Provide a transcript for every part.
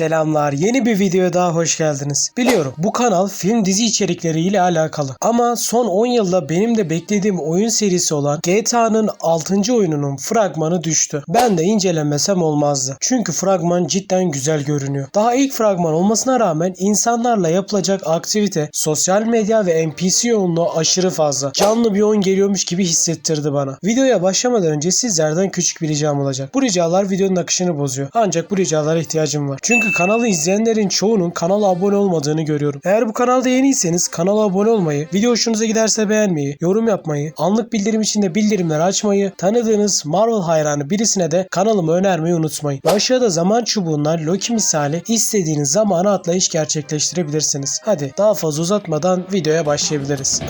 Selamlar. Yeni bir videoya daha hoş geldiniz. Biliyorum bu kanal film dizi içerikleriyle alakalı. Ama son 10 yılda benim de beklediğim oyun serisi olan GTA'nın 6. oyununun fragmanı düştü. Ben de incelemesem olmazdı. Çünkü fragman cidden güzel görünüyor. Daha ilk fragman olmasına rağmen insanlarla yapılacak aktivite, sosyal medya ve NPC yoğunluğu aşırı fazla. Canlı bir oyun geliyormuş gibi hissettirdi bana. Videoya başlamadan önce sizlerden küçük bir ricam olacak. Bu ricalar videonun akışını bozuyor. Ancak bu ricalara ihtiyacım var. Çünkü kanalı izleyenlerin çoğunun kanala abone olmadığını görüyorum. Eğer bu kanalda yeniyseniz kanala abone olmayı, video hoşunuza giderse beğenmeyi, yorum yapmayı, anlık bildirim için de bildirimleri açmayı, tanıdığınız Marvel hayranı birisine de kanalımı önermeyi unutmayın. Aşağıda zaman çubuğundan Loki misali istediğiniz zamana atlayış gerçekleştirebilirsiniz. Hadi daha fazla uzatmadan videoya başlayabiliriz.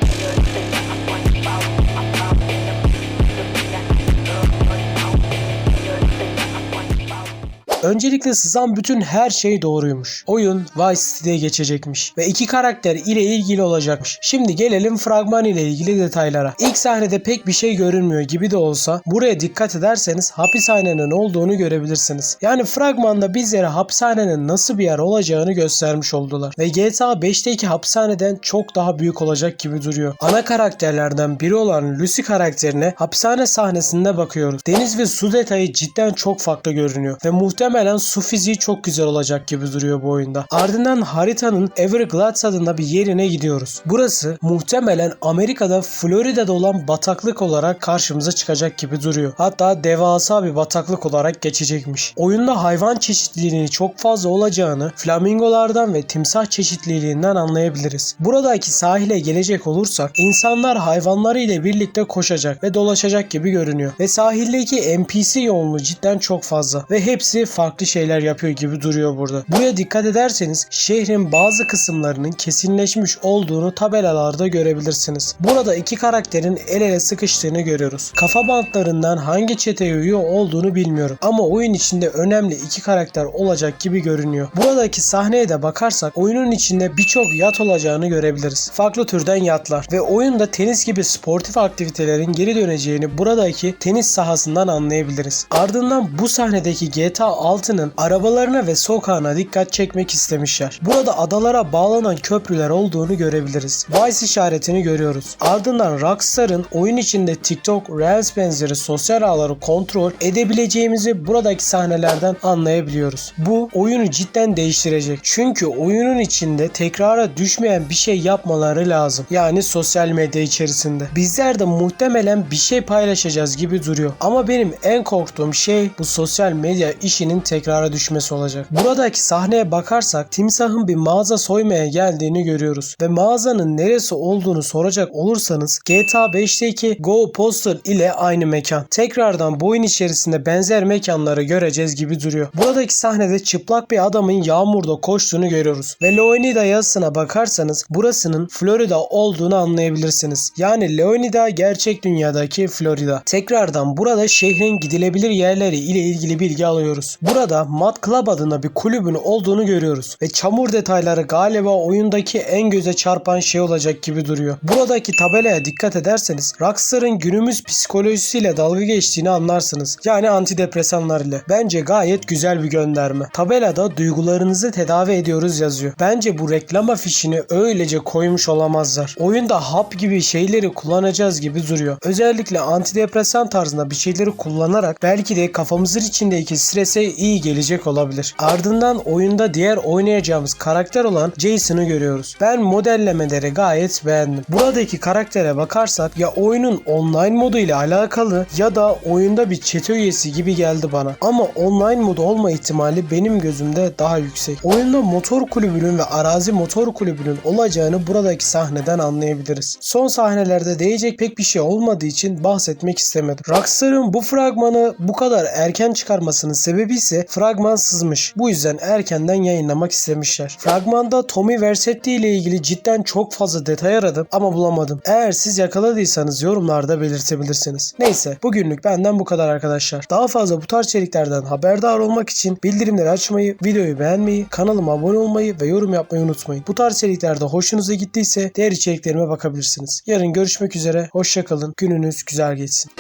Öncelikle sızan bütün her şey doğruymuş. Oyun Vice City'de geçecekmiş ve iki karakter ile ilgili olacakmış. Şimdi gelelim fragman ile ilgili detaylara. İlk sahnede pek bir şey görünmüyor gibi de olsa buraya dikkat ederseniz hapishanenin olduğunu görebilirsiniz. Yani fragmanda bizlere hapishanenin nasıl bir yer olacağını göstermiş oldular. Ve GTA 5'teki hapishaneden çok daha büyük olacak gibi duruyor. Ana karakterlerden biri olan Lucy karakterine hapishane sahnesinde bakıyoruz. Deniz ve su detayı cidden çok farklı görünüyor ve muhtemelen su fiziği çok güzel olacak gibi duruyor bu oyunda. Ardından haritanın Everglades adında bir yerine gidiyoruz. Burası muhtemelen Amerika'da Florida'da olan bataklık olarak karşımıza çıkacak gibi duruyor. Hatta devasa bir bataklık olarak geçecekmiş. Oyunda hayvan çeşitliliğinin çok fazla olacağını flamingolardan ve timsah çeşitliliğinden anlayabiliriz. Buradaki sahile gelecek olursak insanlar hayvanları ile birlikte koşacak ve dolaşacak gibi görünüyor. Ve sahildeki NPC yoğunluğu cidden çok fazla ve hepsi farklı şeyler yapıyor gibi duruyor burada. Buraya dikkat ederseniz şehrin bazı kısımlarının kesinleşmiş olduğunu tabelalarda görebilirsiniz. Burada iki karakterin el ele sıkıştığını görüyoruz. Kafa bantlarından hangi çeteye üye olduğunu bilmiyorum ama oyun içinde önemli iki karakter olacak gibi görünüyor. Buradaki sahneye de bakarsak oyunun içinde birçok yat olacağını görebiliriz. Farklı türden yatlar ve oyunda tenis gibi sportif aktivitelerin geri döneceğini buradaki tenis sahasından anlayabiliriz. Ardından bu sahnedeki GTA 6'nın arabalarına ve sokağına dikkat çekmek istemişler. Burada adalara bağlanan köprüler olduğunu görebiliriz. Vice işaretini görüyoruz. Ardından Rockstar'ın oyun içinde TikTok, Reels benzeri sosyal ağları kontrol edebileceğimizi buradaki sahnelerden anlayabiliyoruz. Bu oyunu cidden değiştirecek. Çünkü oyunun içinde tekrara düşmeyen bir şey yapmaları lazım. Yani sosyal medya içerisinde. Bizler de muhtemelen bir şey paylaşacağız gibi duruyor. Ama benim en korktuğum şey bu sosyal medya işinin tekrara düşmesi olacak. Buradaki sahneye bakarsak timsahın bir mağaza soymaya geldiğini görüyoruz. Ve mağazanın neresi olduğunu soracak olursanız GTA 5'teki Go Postal ile aynı mekan. Tekrardan bu oyun içerisinde benzer mekanları göreceğiz gibi duruyor. Buradaki sahnede çıplak bir adamın yağmurda koştuğunu görüyoruz. Ve Leonida yazısına bakarsanız burasının Florida olduğunu anlayabilirsiniz. Yani Leonida gerçek dünyadaki Florida. Tekrardan burada şehrin gidilebilir yerleri ile ilgili bilgi alıyoruz. Burada Mad Club adında bir kulübün olduğunu görüyoruz. Ve çamur detayları galiba oyundaki en göze çarpan şey olacak gibi duruyor. Buradaki tabelaya dikkat ederseniz Rockstar'ın günümüz psikolojisiyle dalga geçtiğini anlarsınız. Yani antidepresanlar ile. Bence gayet güzel bir gönderme. Tabelada duygularınızı tedavi ediyoruz yazıyor. Bence bu reklam afişini öylece koymuş olamazlar. Oyunda hap gibi şeyleri kullanacağız gibi duruyor. Özellikle antidepresan tarzında bir şeyleri kullanarak belki de kafamızın içindeki strese iyi gelecek olabilir. Ardından oyunda diğer oynayacağımız karakter olan Jason'ı görüyoruz. Ben modellemeleri gayet beğendim. Buradaki karaktere bakarsak ya oyunun online modu ile alakalı ya da oyunda bir çete üyesi gibi geldi bana. Ama online modu olma ihtimali benim gözümde daha yüksek. Oyunda motor kulübünün ve arazi motor kulübünün olacağını buradaki sahneden anlayabiliriz. Son sahnelerde değecek pek bir şey olmadığı için bahsetmek istemedim. Rockstar'ın bu fragmanı bu kadar erken çıkarmasının sebebi ise fragman sızmış. Bu yüzden erkenden yayınlamak istemişler. Fragmanda Tommy Vercetti ile ilgili cidden çok fazla detay aradım ama bulamadım. Eğer siz yakaladıysanız yorumlarda belirtebilirsiniz. Neyse bugünlük benden bu kadar arkadaşlar. Daha fazla bu tarz içeriklerden haberdar olmak için bildirimleri açmayı, videoyu beğenmeyi, kanalıma abone olmayı ve yorum yapmayı unutmayın. Bu tarz içeriklerde hoşunuza gittiyse diğer içeriklerime bakabilirsiniz. Yarın görüşmek üzere. Hoşçakalın. Gününüz güzel geçsin.